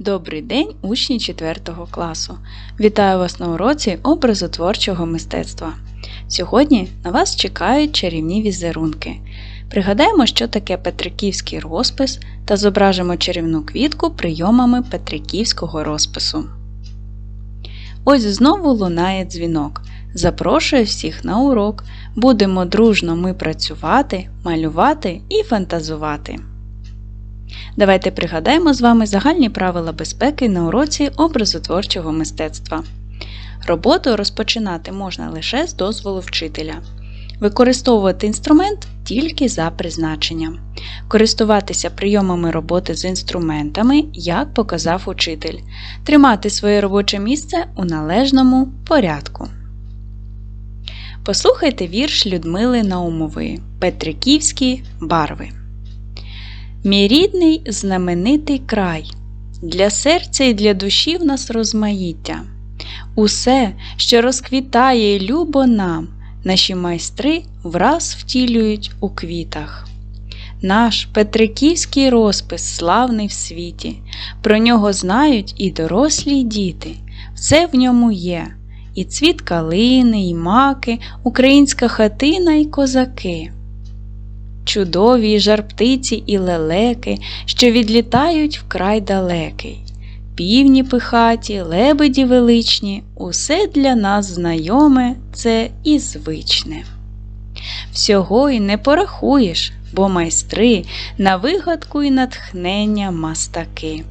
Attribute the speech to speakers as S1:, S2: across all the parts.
S1: Добрий день, учні 4 класу. Вітаю вас на уроці образотворчого мистецтва. Сьогодні на вас чекають чарівні візерунки. Пригадаємо, що таке петриківський розпис та зображимо чарівну квітку прийомами петриківського розпису. Ось знову лунає дзвінок. Запрошую всіх на урок. Будемо дружно ми працювати, малювати і фантазувати. Давайте пригадаємо з вами загальні правила безпеки на уроці образотворчого мистецтва. Роботу розпочинати можна лише з дозволу вчителя. Використовувати інструмент тільки за призначенням. Користуватися прийомами роботи з інструментами, як показав учитель. Тримати своє робоче місце у належному порядку. Послухайте вірш Людмили Наумової Петриківські барви. Мій рідний знаменитий край, для серця і для душі в нас розмаїття. Усе, що розквітає любо нам, наші майстри враз втілюють у квітах. Наш Петриківський розпис славний в світі, про нього знають і дорослі й діти, все в ньому є. І цвіт калини, і маки, українська хатина й козаки чудові жар-птиці і лелеки, що відлітають вкрай далекий. Півні пихаті, лебеді величні, усе для нас знайоме це і звичне. Всього й не порахуєш, бо майстри на вигадку й натхнення мастаки.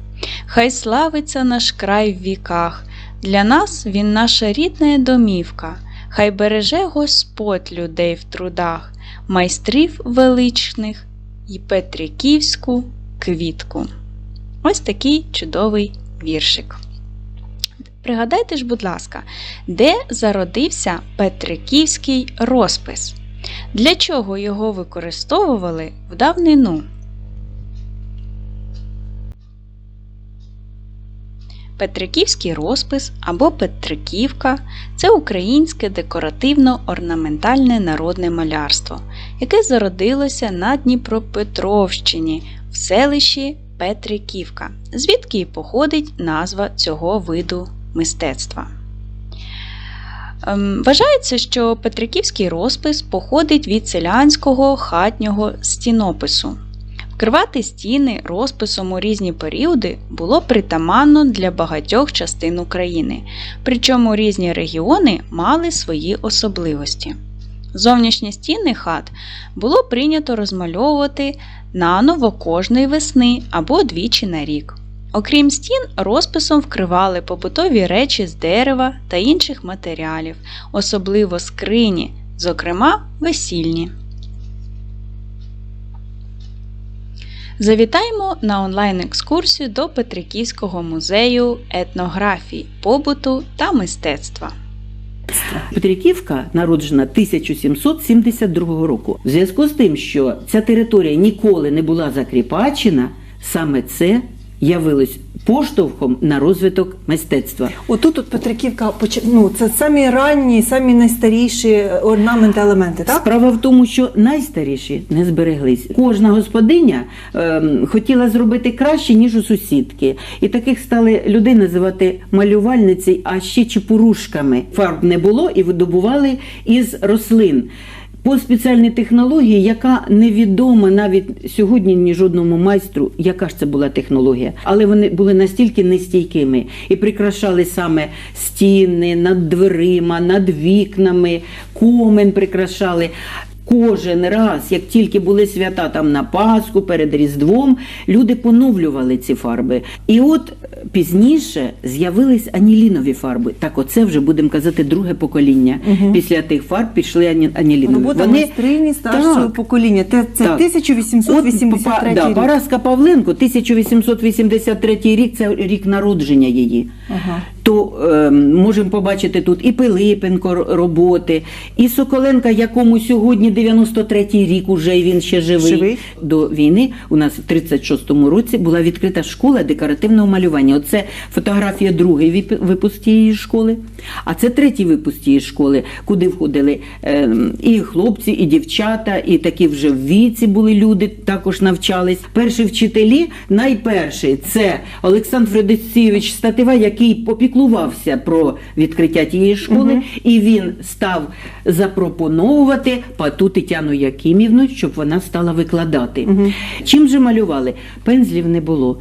S1: Хай славиться наш край в віках, для нас він наша рідна домівка, хай береже Господь людей в трудах, майстрів величних і Петриківську квітку. Ось такий чудовий віршик. Пригадайте ж, будь ласка, де зародився Петриківський розпис? Для чого його використовували в давнину? Петриківський розпис або Петриківка це українське декоративно-орнаментальне народне малярство, яке зародилося на Дніпропетровщині в селищі Петриківка, звідки й походить назва цього виду мистецтва. Ем, Вважається, що Петриківський розпис походить від селянського хатнього стінопису. Вкривати стіни розписом у різні періоди було притаманно для багатьох частин України, причому різні регіони мали свої особливості. Зовнішні стіни хат було прийнято розмальовувати наново кожної весни або двічі на рік. Окрім стін, розписом вкривали побутові речі з дерева та інших матеріалів, особливо скрині, зокрема весільні. Завітаємо на онлайн-екскурсію до Петриківського музею етнографії, побуту та мистецтва.
S2: Петриківка народжена 1772 року. В зв'язку з тим, що ця територія ніколи не була закріпачена, саме це явилось поштовхом на розвиток мистецтва.
S3: Отут от Петриківка ну, це самі ранні, самі найстаріші орнаменти, елементи, так?
S2: Справа в тому, що найстаріші не збереглись. Кожна господиня ем, хотіла зробити краще, ніж у сусідки. І таких стали людей називати малювальниці, а ще чепурушками. Фарб не було і видобували із рослин. По спеціальній технології, яка невідома навіть сьогодні ні жодному майстру, яка ж це була технологія, але вони були настільки нестійкими і прикрашали саме стіни над дверима, над вікнами, комен прикрашали. Кожен раз, як тільки були свята там на Пасху, перед Різдвом, люди поновлювали ці фарби. І от е, пізніше з'явились анілінові фарби. Так, оце вже будемо казати друге покоління. Після тих фарб пішли ані- анілінові.
S3: Робота майстрині старшого
S2: Так.
S3: покоління. Це, це
S2: Так.
S3: 1883
S2: От, да,
S3: рік.
S2: Параска Павленко, 1883 рік це рік народження її.
S3: Ага.
S2: То е, можемо побачити тут і Пилипенко роботи, і Соколенка, якому сьогодні 93-й рік уже і він ще живий.
S3: Живий.
S2: До війни у нас в 36-му році була відкрита школа декоративного малювання. Оце фотографія другий віп- випуск тієї школи, а це третій випуск тієї школи, куди входили е, і хлопці, і дівчата, і такі вже в віці були люди, також навчались. Перші вчителі, найперший це Олександр Федосійович Статива, який попіклувався про відкриття тієї школи, і він став запропоновувати Пату Тетяну Якимівну, щоб вона стала викладати. Чим же малювали? Пензлів не було.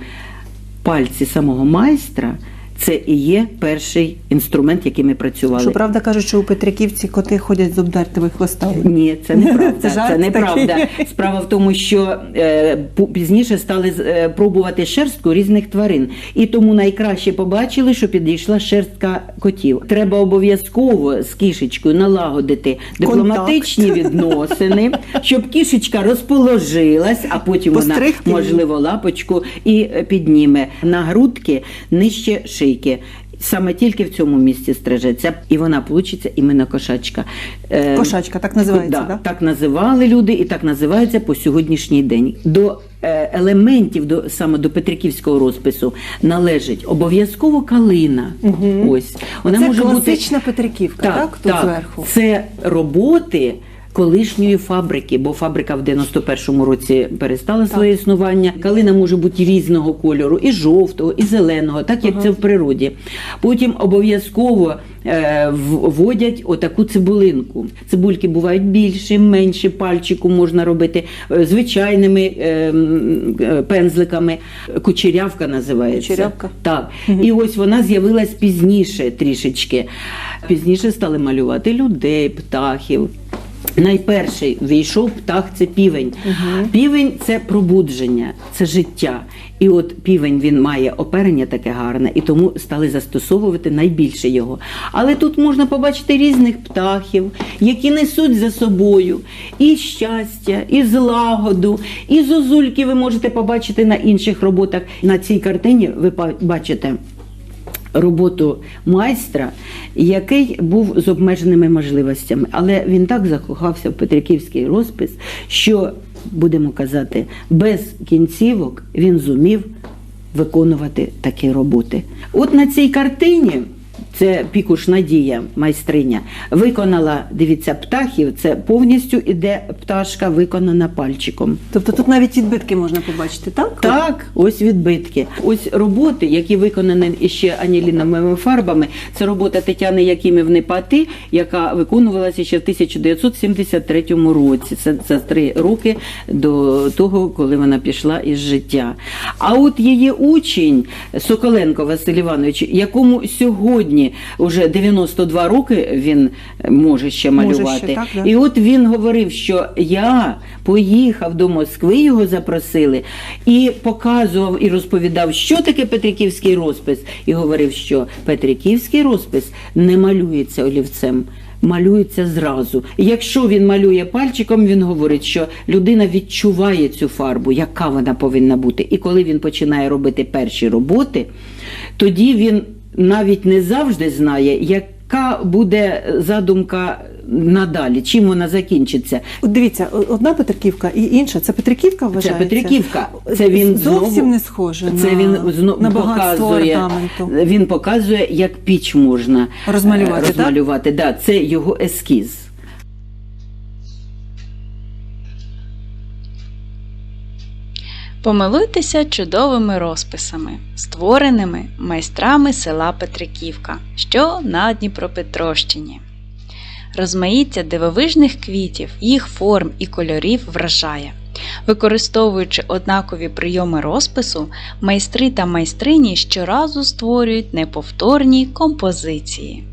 S2: Пальці самого майстра це і є перший інструмент, яким ми працювали.
S3: Щоправда, кажуть, що у Петриківці коти ходять з обдертими хвостами.
S2: Ні, це неправда.
S3: Це
S2: це,
S3: жарт
S2: неправда. Справа в тому, що е, пізніше стали е, пробувати шерстку різних тварин, і тому найкраще побачили, що підійшла шерстка котів. Треба обов'язково з кішечкою налагодити дипломатичні відносини, щоб кішечка розположилась, а потім
S3: Постригти
S2: вона можливо лапочку і е, підніме на грудки нижче шийки. Саме тільки в цьому місці стрижеться, і вона получиться іменно кошачка. Е,
S3: Кошачка, так називається,
S2: да,
S3: да?
S2: Так називали люди і так називається по сьогоднішній день. До е, елементів до саме до Петриківського розпису належить обов'язково калина. Ось вона
S3: Це
S2: може бути
S3: класична Петриківка, так? Тут зверху.
S2: Це роботи. Колишньої фабрики, бо фабрика в 91-му році перестала своє існування. Калина може бути різного кольору, і жовтого, і зеленого, так як це в природі. Потім обов'язково е, вводять отаку цибулинку. Цибульки бувають більші, менші, пальчику можна робити е, звичайними е, пензликами. Кучерявка називається.
S3: Кучерявка.
S2: Так. І ось вона з'явилась пізніше трішечки. Пізніше стали малювати людей, птахів. Найперший війшов птах це півень. Півень це пробудження, це життя. І от півень він має оперення таке гарне, і тому стали застосовувати найбільше його. Але тут можна побачити різних птахів, які несуть за собою і щастя, і злагоду, і зозульки ви можете побачити на інших роботах. На цій картині ви бачите роботу майстра, який був з обмеженими можливостями. Але він так закохався в Петриківський розпис, що, будемо казати, без кінцівок він зумів виконувати такі роботи. От на цій картині. Це пікуш Надія, майстриня, виконала, дивіться, птахів. Це повністю іде пташка, виконана пальчиком.
S3: Тобто тут навіть відбитки можна побачити, так?
S2: Так, ось відбитки. Ось роботи, які виконані іще аніліновими фарбами. Це робота Тетяни Якимівни Пати, яка виконувалася ще в 1973 році. Це за три роки до того, коли вона пішла із життя. А от її учень Соколенко Василь Іванович, якому сьогодні вже 92 роки він може ще
S3: Може ще,
S2: малювати.
S3: так, да.
S2: І от він говорив, що я поїхав до Москви, його запросили, і показував і розповідав, що таке Петриківський розпис. І говорив, що Петриківський розпис не малюється олівцем. Малюється зразу. І Якщо він малює пальчиком, він говорить, що людина відчуває цю фарбу, яка вона повинна бути. І коли він починає робити перші роботи, тоді він навіть не завжди знає, яка буде задумка надалі, чим вона закінчиться.
S3: От дивіться, одна Петриківка і інша. Це Петриківка
S2: Це? Петриківка. Це він
S3: зовсім
S2: знову,
S3: не схоже
S2: Це
S3: на,
S2: він знову
S3: на багатство
S2: показує. Він показує, як піч можна
S3: Розмалювати,
S2: розмалювати. розмалювати. Да, це його ескіз.
S1: Помилуйтеся чудовими розписами, створеними майстрами села Петриківка, що на Дніпропетровщині. Розмаїття дивовижних квітів, їх форм і кольорів вражає. Використовуючи однакові прийоми розпису, майстри та майстрині щоразу створюють неповторні композиції.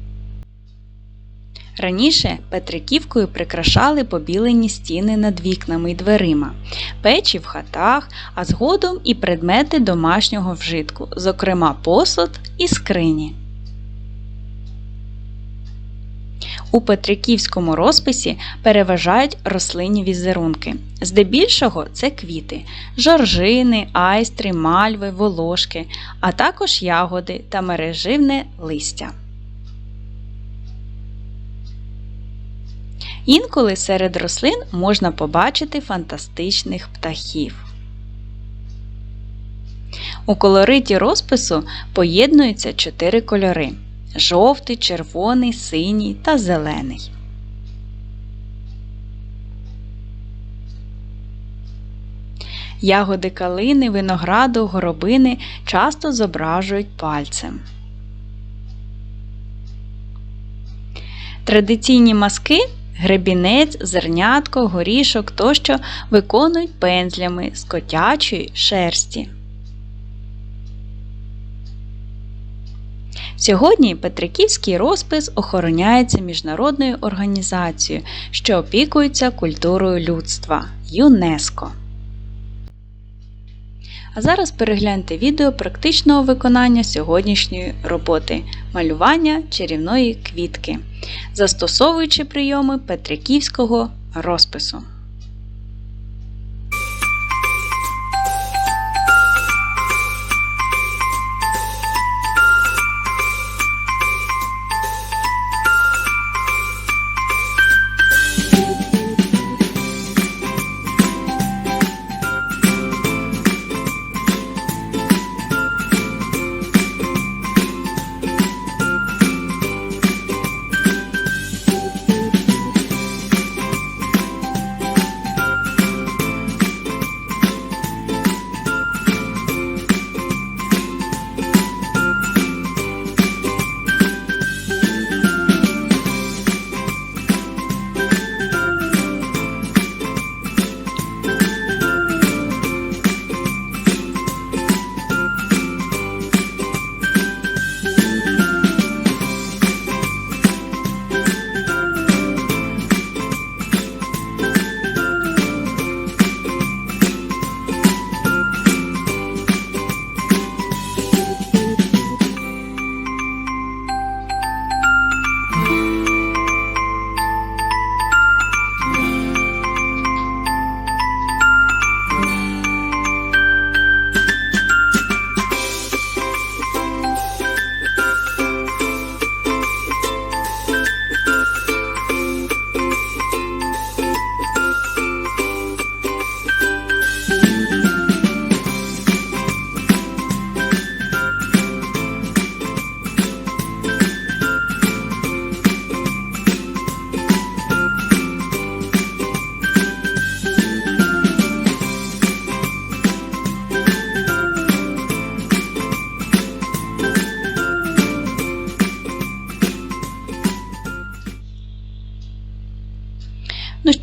S1: Раніше Петриківкою прикрашали побілені стіни над вікнами й дверима, печі в хатах, а згодом і предмети домашнього вжитку, зокрема посуд і скрині. У петриківському розписі переважають рослинні візерунки. Здебільшого це квіти, жоржини, айстри, мальви, волошки, а також ягоди та мереживне листя. Інколи серед рослин можна побачити фантастичних птахів. У колориті розпису поєднуються чотири кольори: жовтий, червоний, синій та зелений. Ягоди калини, винограду, горобини часто зображують пальцем. Традиційні маски гребінець, зернятко, горішок тощо виконують пензлями з котячої шерсті. Сьогодні Петриківський розпис охороняється міжнародною організацією, що опікується культурою людства ЮНЕСКО. А зараз перегляньте відео практичного виконання сьогоднішньої роботи малювання чарівної квітки, застосовуючи прийоми Петриківського розпису.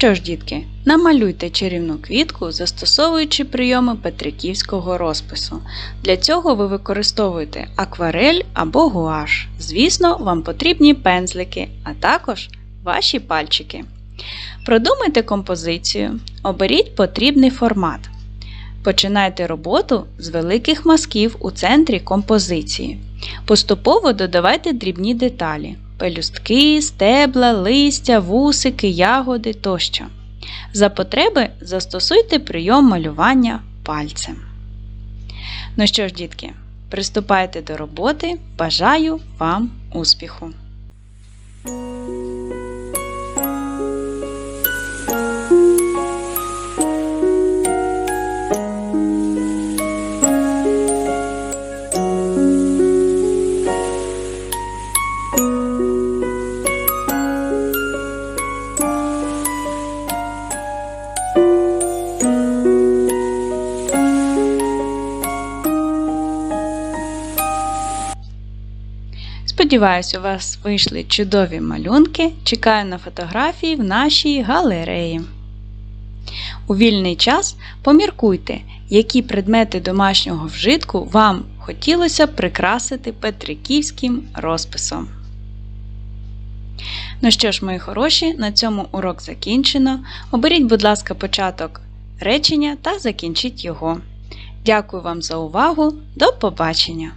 S1: Що ж, дітки, намалюйте чарівну квітку, застосовуючи прийоми Петриківського розпису. Для цього ви використовуєте акварель або гуаш. Звісно, вам потрібні пензлики, а також ваші пальчики. Продумайте композицію, оберіть потрібний формат. Починайте роботу з великих мазків у центрі композиції. Поступово додавайте дрібні деталі пелюстки, стебла, листя, вусики, ягоди тощо. За потреби застосуйте прийом малювання пальцем. Ну що ж, дітки, приступайте до роботи. Бажаю вам успіху! Сподіваюсь, у вас вийшли чудові малюнки. Чекаю на фотографії в нашій галереї. У вільний час поміркуйте, які предмети домашнього вжитку вам хотілося прикрасити петриківським розписом. Ну що ж, мої хороші, на цьому урок закінчено. Оберіть, будь ласка, початок речення та закінчіть його. Дякую вам за увагу. До побачення!